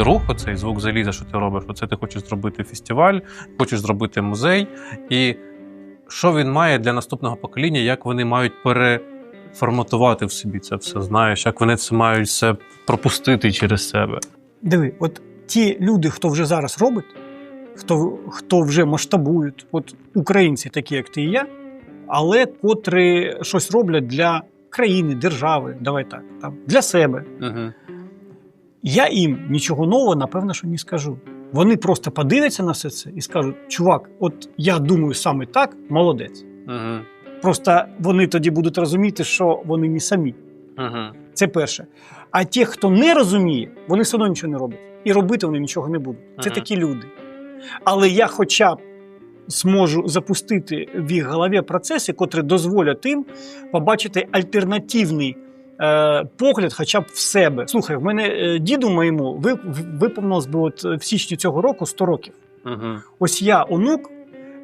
твій рух, оцей звук заліза, що ти робиш, оце ти хочеш зробити фестиваль, хочеш зробити музей. І що він має для наступного покоління, як вони мають переформатувати в собі це все, знаєш, як вони це мають все пропустити через себе. Диви, от ті люди, хто вже зараз робить, хто, хто вже масштабують, от українці, такі як ти і я, але котрі щось роблять для країни, держави, давай так, там, для себе. Угу. Я їм нічого нового, напевно, що не скажу. Вони просто подивляться на все це і скажуть: чувак, от я думаю саме так, молодець. Угу. Просто вони тоді будуть розуміти, що вони не самі. Угу. Це перше. А ті, хто не розуміє, вони все одно нічого не роблять. І робити вони нічого не будуть. Це Мгм. такі люди. Але я хоча б зможу запустити в їх голові процеси, котрі дозволять їм побачити альтернативний е, погляд, хоча б в себе. Слухай, в мене е, діду моєму ви- виповнилось би от е, в січні цього року 100 років. Угу. Ось я онук.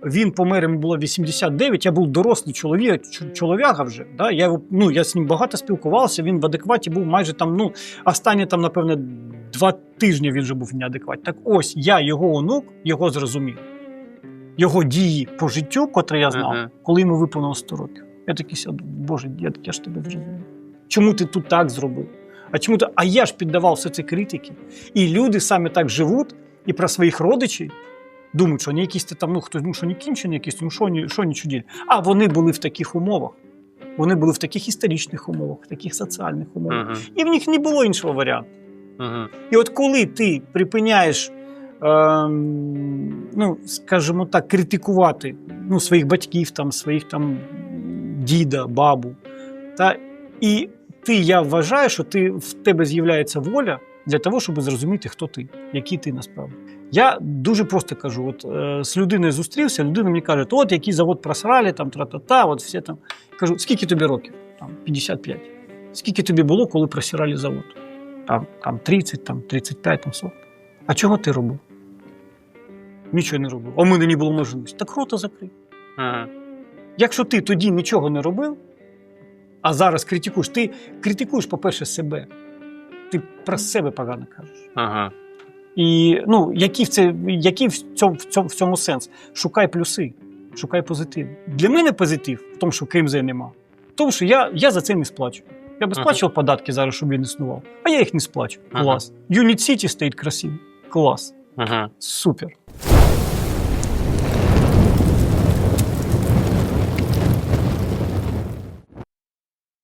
Він помер, йому було 89, я був дорослий чоловік, чолов'яга вже. Да? Я, його- ну, я з ним багато спілкувався, він в адекваті був майже там, ну, останні там, напевне, два тижні він вже був в неадекваті. Так ось я, його онук, його зрозумів. Його дії по життю, котре я знав, Мгм. коли йому виповнило 100 років. Я такий сяду, Боже, я, я ж тебе зрозумів. Чому ти тут так зробив? А чому ти? А я ж піддавав все це критики. І люди саме так живуть і про своїх родичів думають, що вони якісь там, ну хтось ну, що не кінчені, якісь, ну що вони, що вони чуділі. А вони були в таких умовах. Вони були в таких історичних умовах, в таких соціальних умовах. Угу. І в них не було іншого варіанту. Угу. І от коли ти припиняєш, ем, ну, скажімо так, критикувати ну, своїх батьків, там, своїх там діда, бабу, та, і ти, я вважаю, що ти, в тебе з'являється воля для того, щоб зрозуміти, хто ти, який ти насправді. Я дуже просто кажу: от е, з людиною зустрівся, людина мені каже, от який завод просрали, там тра-та-та, от все там. Кажу, скільки тобі років? Там 55. Скільки тобі було, коли просирали завод? Там, там 30, там 35, там 40. А чого ти робив? Нічого не робив. А в мене не було можливості. Так рота закрий. Угу. Якщо ти тоді нічого не робив, а зараз критикуєш, ти критикуєш, по-перше, себе. Ти про себе погано кажеш. Ага. І ну, який в, це, який в, цьому, в, цьому, в цьому сенс? Шукай плюси, шукай позитив. Для мене позитив в тому, що КМЗ нема. В тому, що я, я за це не сплачу. Я би Ага. сплачував податки зараз, щоб він існував, а я їх не сплачу. Клас. Юніт Сіті стоїть красивий. Клас. Ага. Супер.